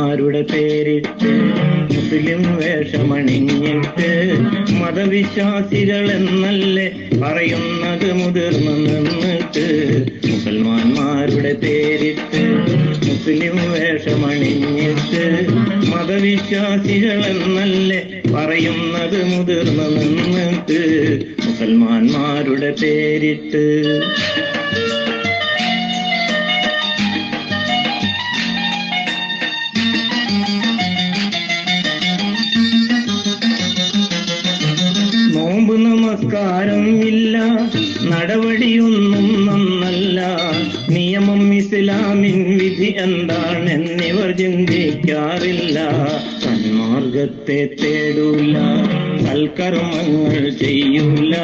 മാരുടെ പേരിട്ട് മുസ്ലിം വേഷമണിഞ്ഞിട്ട് മതവിശ്വാസികളെന്നല്ലേ പറയുന്നത് മുതിർന്നു നിന്നിട്ട്? മുസൽമാന്മാരുടെ പേരിട്ട് മുസ്ലിം വേഷമണിഞ്ഞിട്ട് മതവിശ്വാസികളെന്നല്ലേ പറയുന്നത് മുതിർന്നു നിന്നിട്ട്? മുസൽമാന്മാരുടെ പേരിട്ട് നമസ്കാരം ഇല്ല നടപടിയൊന്നും നന്നല്ല. നിയമം ഇസ്ലാമിൻ വിധി എന്താണെന്നിവർ ചിന്തിക്കാറില്ല. സന്മാർഗത്തെ തേടൂല. സൽക്കർമ്മങ്ങൾ ചെയ്യൂല.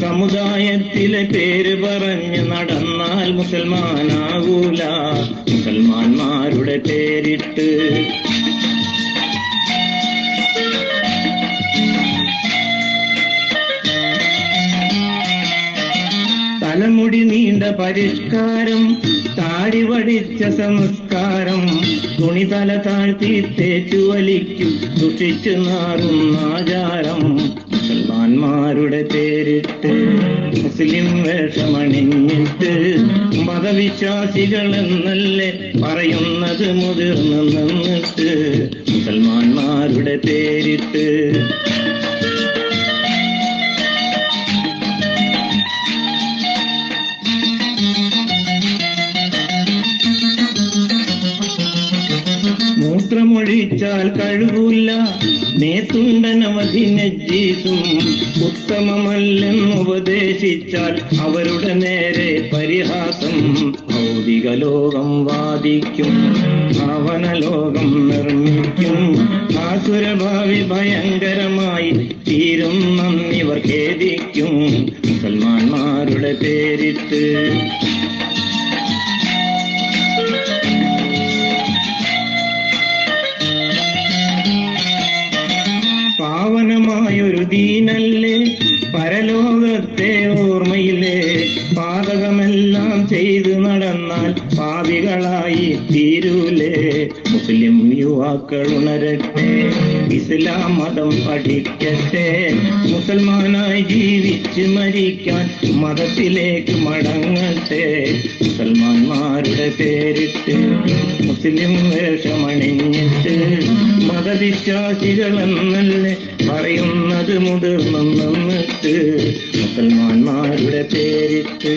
സമുദായത്തിലെ പേര് പറഞ്ഞ് നടന്നാൽ മുസൽമാനാകൂല. മുസൽമാന്മാരുടെ പേരിട്ട് തലമുടി നീണ്ട പരിഷ്കാരം താടി വടിച്ച സംസ്കാരം തുണി തല താഴ്ത്തി തേച്ചു വലിക്കും ദുഷിച്ചു ആചാരം. മുസൽമാന്മാരുടെ പേരിട്ട് മുസ്ലിം വേഷമണിഞ്ഞിട്ട് മതവിശ്വാസികൾ എന്നല്ലേ പറയുന്നത് മുതിർന്നു നിന്നിട്ട് മുസൽമാന്മാരുടെ പേരിട്ട് മൂത്രമൊഴിച്ചാൽ കഴുകൂല നേത്തുണ്ടനവധി നജ്ജീസും ഉത്തമമല്ലെന്ന് ഉപദേശിച്ചാൽ അവരുടെ നേരെ പരിഹാസം ഭൗതിക ലോകം വാദിക്കും. ഭാവന ലോകം നിർമ്മിക്കും. ആസുരഭാവി ഭയങ്കരമായി തീരും നന്ദിവർ ഖേദിക്കും. മുസൽമാന്മാരുടെ പേരിട്ട് ദീനല്ലേ പരലോകത്തെ ഓർമ്മയില്ലേ? പാതകമെല്ലാം ചെയ്തു നടന്നാൽ പാവികളായി തീരൂലേ? മുസ്ലിം യുവാക്കൾ ഉണരട്ടെ ഇസ്ലാം മതം പഠിക്കട്ടെ. മുസൽമാനായി ജീവിച്ച് മരിക്കാൻ മതത്തിലേക്ക് മടങ്ങട്ടെ. മുസൽമാന്മാരുടെ പേരിട്ട് മുസ്ലിം വേഷമണിഞ്ഞിട്ട് മതവിശ്വാസികൾ എന്നല്ലേ പറയുന്നത് മുതിർന്നു നിന്നിട്ട് മുസൽമാന്മാരുടെ പേരിട്ട്